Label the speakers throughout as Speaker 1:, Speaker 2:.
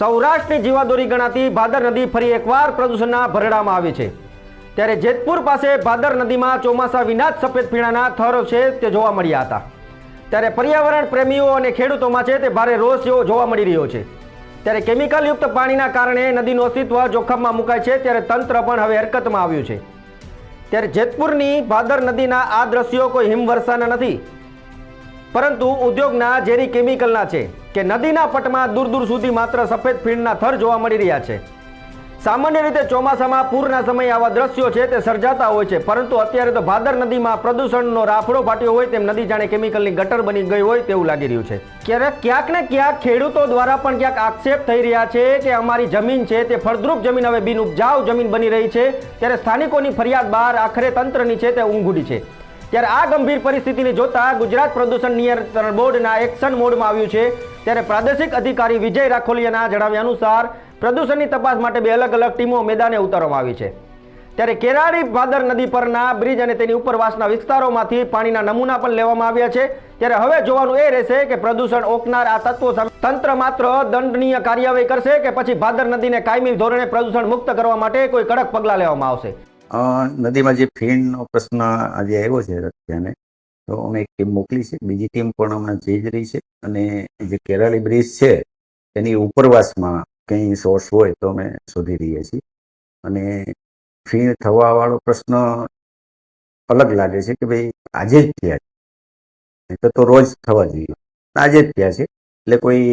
Speaker 1: સૌરાષ્ટ્રની જીવાદોરી ગણાતી ભાદર નદી ફરી એકવાર પ્રદૂષણના ભરડામાં આવી છે. ત્યારે જેતપુર પાસે ભાદર નદીમાં ચોમાસા વિના જ સફેદ પીણાના થરો છે તે જોવા મળ્યા હતા. ત્યારે પર્યાવરણ પ્રેમીઓ અને ખેડૂતોમાં છે તે ભારે રોષ જેવો જોવા મળી રહ્યો છે. ત્યારે કેમિકલયુક્ત પાણીના કારણે નદીનું અસ્તિત્વ જોખમમાં મુકાય છે ત્યારે તંત્ર પણ હવે હરકતમાં આવ્યું છે. ત્યારે જેતપુરની ભાદર નદીના આ દ્રશ્યો કોઈ હિમવર્ષાના નથી. પરંતુ ઉદ્યોગના ઝેરી કેમિકલના છે કે નદીના પટમાં દૂર દૂર સુધી માત્ર સફેદ ફીણના થર જોવા મળી રહ્યા છે. સામાન્ય રીતે ચોમાસામાં પૂરના સમયે આવા દ્રશ્યો છે તે સર્જાતા હોય છે, પરંતુ અત્યારે તો ભાદર નદીમાં પ્રદૂષણનો રાફડો ફાટ્યો હોય તેમ નદી જાણે કેમિકલની ગટર બની ગઈ હોય તેવું લાગી રહ્યું છે. ક્યારેક ક્યાંક ને ક્યાંક ખેડૂતો દ્વારા પણ ક્યાંક આક્ષેપ થઈ રહ્યા છે કે અમારી જમીન છે તે ફળદ્રુપ જમીન, હવે બિન ઉપજાઉ જમીન બની રહી છે. ત્યારે સ્થાનિકોની ફરિયાદ બહાર, આખરે તંત્રની છે તે ઊંઘુડી છે. ત્યારે આ ગંભીર પરિસ્થિતિને જોતા ગુજરાત પ્રદૂષણ નિયંત્રણ બોર્ડના એક્શન મોડમાં આવ્યું છે. ત્યારે પ્રાદેશિક અધિકારી વિજય રાખોલિયાના જણાવ્યા અનુસાર પ્રદૂષણની તપાસ માટે બે અલગ અલગ ટીમો મેદાને ઉતારવામાં આવી છે. ત્યારે કેરાડી ભાદર નદી પરના બ્રિજ અને તેની ઉપરવાસના વિસ્તારોમાંથી પાણીના નમૂના પણ લેવામાં આવ્યા છે. ત્યારે હવે જોવાનું એ રહેશે કે પ્રદૂષણ ઓકનાર આ તત્વો સામે તંત્ર માત્ર દંડનીય કાર્યવાહી કરશે કે પછી ભાદર નદીને કાયમી ધોરણે પ્રદૂષણ મુક્ત કરવા માટે કોઈ કડક પગલાં લેવામાં આવશે.
Speaker 2: નદીમાં જે ફીણનો પ્રશ્ન આજે આવ્યો છે રત્યાને તો અમે એક ટીમ મોકલી છે. બીજી ટીમ પણ હમણાં જઈ જ રહી છે અને જે કેરાળી બ્રિજ છે, તેની ઉપરવાસમાં કંઈ સોર્સ હોય તો અમે શોધી રહીએ છીએ. અને ફીણ થવાવાળો પ્રશ્ન અલગ લાગે છે કે ભાઈ આજે જ થયા છે. તો તો રોજ થવા જોઈએ. આજે જ થયા છે. એટલે કોઈ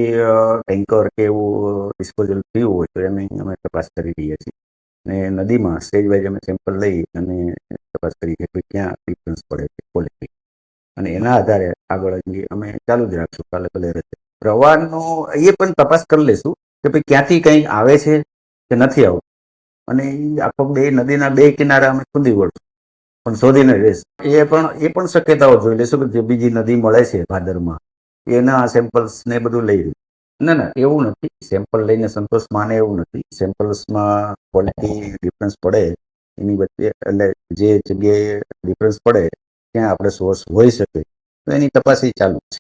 Speaker 2: ટેન્કર કે એવું ડિસ્પોઝલ થયું હોય તો એની અમે તપાસ કરી રહ્યા છીએ. ને નદીમાં સ્ટેજ અમે સેમ્પલ લઈ અને તપાસ કરી કે ક્યાં ડિફરન્સ પડે છે ક્વોલિટી અને એના આધારે આગળ અંગે અમે ચાલુ જ રાખશું કાલે ભલે રહેશે પ્રવાહનો એ પણ તપાસ કરી લઈશું કે ભાઈ ક્યાંથી કંઈ આવે છે કે નથી આવતું. અને આખો બે, નદીના બે કિનારા અમે ખુદી વળશું. પણ શોધીને રહેશે. એ પણ એ પણ શક્યતાઓ જોઈ લઈશું કે જે બીજી નદી મળે છે ભાદરમાં, એના સેમ્પલ્સ ને બધું લઈ ના ના, એવું નથી. સેમ્પલ લઈને સંતોષ માને એવું નથી. સેમ્પલ્સમાં ક્વોલિટી ડિફરન્સ પડે. એની વચ્ચે એટલે જે જગ્યાએ ડિફરન્સ પડે, ત્યાં આપણે સોર્સ હોઈ શકે. તો એની તપાસી ચાલુ છે.